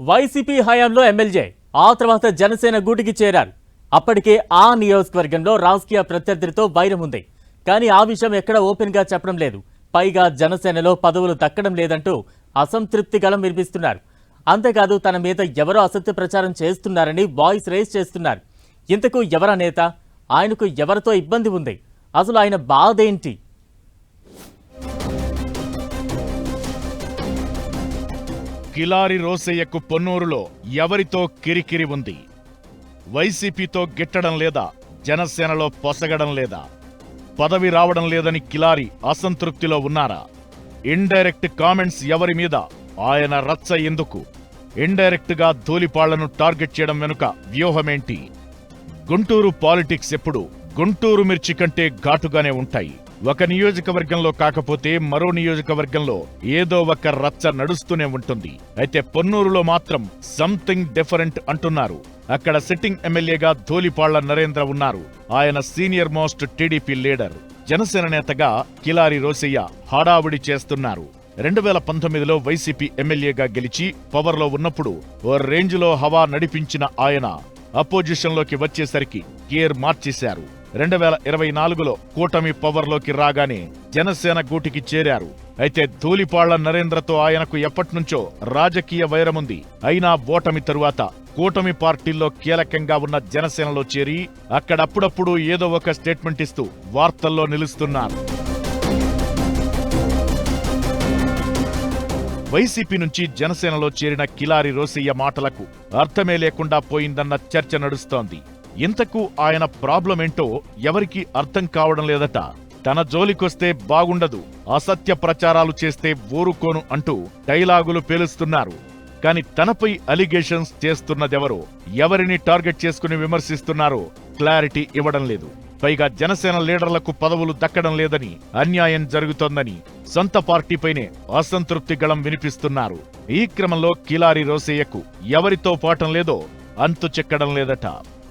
YCP హయాంలో MLA ఆ తర్వాత జనసేన గూటికి చేరారు. అప్పటికే ఆ నియోజకవర్గంలో రాజకీయ ప్రత్యర్థులతో వైరం ఉంది. కానీ ఆ విషయం ఎక్కడ ఓపెన్గా చెప్పడం లేదు. పైగా జనసేనలో పదవులు దక్కడం లేదంటూ అసంతృప్తి గలం వినిపిస్తున్నారు. అంతేకాదు తన మీద ఎవరో అసత్య ప్రచారం చేస్తున్నారని వాయిస్ రేస్ చేస్తున్నారు. ఇంతకు ఎవరా నేత? ఆయనకు ఎవరితో ఇబ్బంది ఉంది? అసలు ఆయన బాధేంటి కిలారి రోసయ్యకు పొన్నూరులో ఎవరితో కిరికిరి ఉంది? వైసీపీతో గిట్టడం లేదా జనసేనలో పొసగడం లేదా? పదవి రావడం లేదని కిలారి అసంతృప్తిలో ఉన్నారా? ఇండైరెక్ట్ కామెంట్స్ ఎవరి మీద? ఆయన రచ్చ ఎందుకు? ఇండైరెక్ట్గా ధూళిపాళ్ళను టార్గెట్ చేయడం వెనుక వ్యూహమేంటి? గుంటూరు పాలిటిక్స్ ఎప్పుడు? గుంటూరు మిర్చి కంటే ఘాటుగానే ఉంటాయి. ఒక నియోజకవర్గంలో కాకపోతే మరో నియోజకవర్గంలో ఏదో ఒక రచ్చ నడుస్తూనే ఉంటుంది. అయితే పొన్నూరులో మాత్రం సంథింగ్ డిఫరెంట్ అంటున్నారు. అక్కడ సిట్టింగ్ ఎమ్మెల్యేగా ధోలిపాళ్ళ నరేంద్ర ఉన్నారు. ఆయన senior most TDP leader. Janasena నేతగా కిలారి రోసయ్య హడావుడి చేస్తున్నారు. రెండు వేల పంతొమ్మిదిలో వైసీపీ ఎమ్మెల్యేగా గెలిచి పవర్లో ఉన్నప్పుడు ఓ రేంజ్లో హవా నడిపించిన ఆయన అపోజిషన్లోకి వచ్చేసరికి గేర్ మార్చేశారు. రెండు వేల ఇరవై నాలుగులో కూటమి పవర్లోకి రాగానే జనసేన గూటికి చేరారు. అయితే ధూళిపాళ్ళ నరేంద్రతో ఆయనకు ఎప్పట్నుంచో రాజకీయ వైరముంది అయినా ఓటమి తరువాత కూటమి పార్టీల్లో కీలకంగా ఉన్న జనసేనలో చేరి అక్కడప్పుడప్పుడు ఏదో ఒక స్టేట్మెంట్ ఇస్తూ వార్తల్లో నిలుస్తున్నారు. వైసీపీ నుంచి జనసేనలో చేరిన కిలారి రోసయ్య మాటలకు అర్థమే లేకుండా పోయిందన్న చర్చ నడుస్తోంది. ఇంతకు ఆయన ప్రాబ్లం ఏంటో ఎవరికీ అర్థం కావడం లేదట. తన జోలికొస్తే బాగుండదు అసత్య ప్రచారాలు చేస్తే ఊరుకోను అంటూ డైలాగులు పేలుస్తున్నారు. కాని తనపై అలిగేషన్స్ చేస్తున్నదెవరో ఎవరిని టార్గెట్ చేసుకుని విమర్శిస్తున్నారో క్లారిటీ ఇవ్వడం లేదు. పైగా జనసేన లీడర్లకు పదవులు దక్కడం లేదని అన్యాయం జరుగుతోందని సొంత పార్టీపైనే అసంతృప్తి గళం వినిపిస్తున్నారు. ఈ క్రమంలో కిలారి రోసయ్యకు ఎవరితో పాఠం లేదో అంతు చెక్కడం లేదట.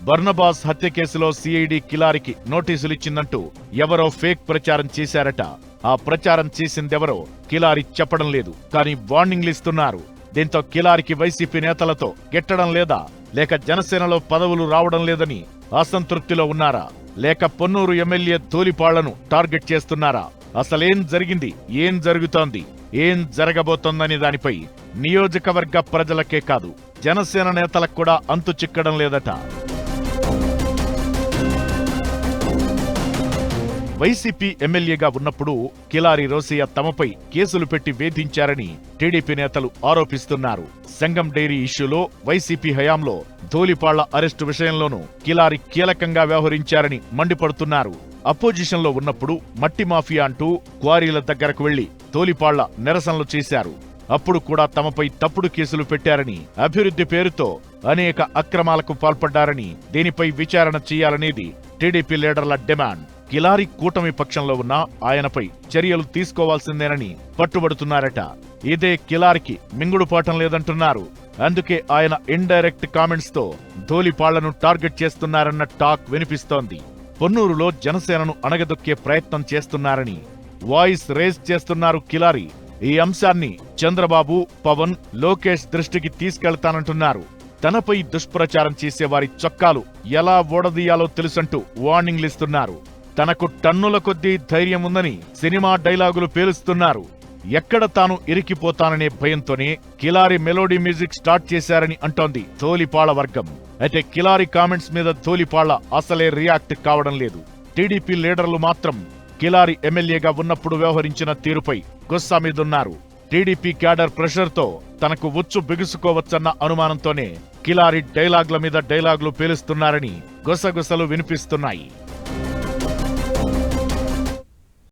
బర్నబాస్ హత్య కేసులో సిఐడి కిలారికి నోటీసులిచ్చిందంటూ ఎవరో ఫేక్ ప్రచారం చేశారట. ఆ ప్రచారం చేసిందెవరో కిలారి చెప్పడం లేదు. కానీ వార్నింగ్లు ఇస్తున్నారు దీంతో కిలారికి వైసీపీ నేతలతో గెట్టడం లేదా లేక జనసేనలో పదవులు రావడం లేదని అసంతృప్తిలో ఉన్నారా? లేక పొన్నూరు ఎమ్మెల్యే తోలిపాళ్ళను టార్గెట్ చేస్తున్నారా? అసలేం జరిగింది? ఏం జరుగుతోంది? ఏం జరగబోతోందనే దానిపై నియోజకవర్గ ప్రజలకే కాదు జనసేన నేతలకు కూడా అంతు చిక్కడం లేదట. వైసీపీ ఎమ్మెల్యేగా ఉన్నప్పుడు కిలారి రోసయ్య తమపై కేసులు పెట్టి వేధించారని టీడీపీ నేతలు ఆరోపిస్తున్నారు. సంగం డైరీ ఇష్యూలో వైసీపీ హయాంలో ధూళిపాళ్ళ అరెస్టు విషయంలోనూ కిలారి కీలకంగా వ్యవహరించారని మండిపడుతున్నారు. అపోజిషన్లో ఉన్నప్పుడు మట్టి మాఫియా అంటూ క్వారీల దగ్గరకు వెళ్ళి తోలిపాళ్ళ నిరసనలు చేశారు. అప్పుడు కూడా తమపై తప్పుడు కేసులు పెట్టారని అభివృద్ధి పేరుతో అనేక అక్రమాలకు పాల్పడ్డారని దీనిపై విచారణ చేయాలనేది టీడీపీ లీడర్ల డిమాండ్. కిలారి కూటమి పక్షంలో ఉన్న ఆయనపై చర్యలు తీసుకోవాల్సిందేనని పట్టుబడుతున్నారట. ఇదే కిలారికి మింగుడుపాటం లేదంటున్నారు. అందుకే ఆయన ఇండైరెక్ట్ కామెంట్స్తో ధూళిపాళ్ళను టార్గెట్ చేస్తున్నారన్న టాక్ వినిపిస్తోంది. పొన్నూరులో జనసేనను అణగదొక్కే ప్రయత్నం చేస్తున్నారని వాయిస్ రేస్ చేస్తున్నారు కిలారి. ఈ అంశాన్ని చంద్రబాబు పవన్ లోకేష్ దృష్టికి తీసుకెళ్తానంటున్నారు. తనపై దుష్ప్రచారం చేసేవారి చొక్కాలు ఎలా ఓడదీయాలో తెలుసంటూ వార్నింగ్లిస్తున్నారు. తనకు టన్నుల కొద్దీ ధైర్యం ఉందని సినిమా డైలాగులు పేలుస్తున్నారు. ఎక్కడ తాను ఇరికిపోతాననే భయంతోనే కిలారి మెలోడీ మ్యూజిక్ స్టార్ట్ చేశారని అంటోంది తోలిపాళ వర్గం. అయితే కిలారి కామెంట్స్ మీద తోలిపాళ అసలే రియాక్ట్ కావడం లేదు. టీడీపీ లీడర్లు మాత్రం కిలారి ఎమ్మెల్యేగా ఉన్నప్పుడు వ్యవహరించిన తీరుపై గుస్సా మీదున్నారు. టీడీపీ క్యాడర్ ప్రెషర్తో తనకు ఉచ్చు బిగుసుకోవచ్చన్న అనుమానంతోనే కిలారి డైలాగ్ల మీద డైలాగులు పేలుస్తున్నారని గుసగుసలు వినిపిస్తున్నాయి.